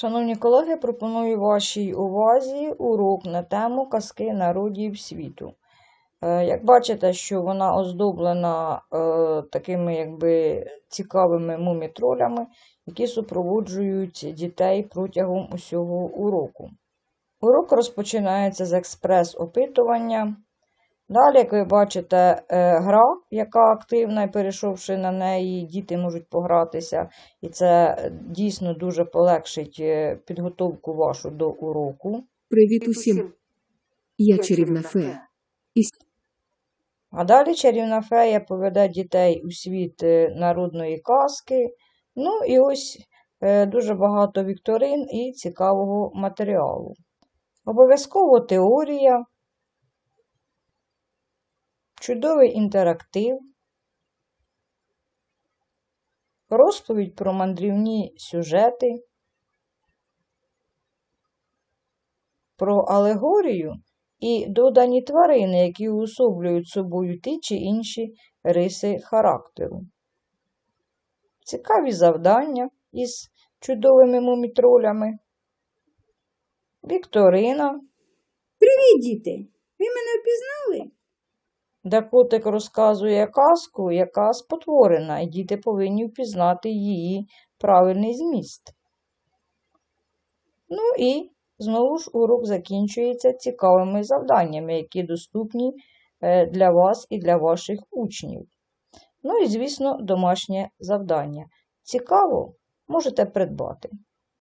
Шановні колеги, пропоную вашій увазі урок на тему казки народів світу. Е, Як бачите, що вона оздоблена е, такими якби цікавими мумітролями, які супроводжують дітей протягом усього уроку. Урок розпочинається з експрес-опитування. Далі, як ви бачите, е, гра, яка активна, і перейшовши на неї, діти можуть погратися, і це дійсно дуже полегшить е, підготовку вашу до уроку. Привіт усім! Я чарівна фея. І А далі чарівна фея поведе дітей у світ е, народної казки. Ну і ось дуже багато вікторин і цікавого матеріалу. Обов'язково теорія, чудовий інтерактив, розповідь про мандрівні сюжети, про алегорію і додані тварини, які уособлюють собою ті чи інші риси характеру. Цікаві завдання із чудовими мумітролями, вікторина, Привіт, діти! Ви мене впізнали? Де котик розказує казку, яка спотворена, і діти повинні впізнати її правильний зміст. Ну і знову ж урок закінчується цікавими завданнями, які доступні е, для вас і для ваших учнів. Ну і, звісно, домашнє завдання. Цікаво, можете придбати.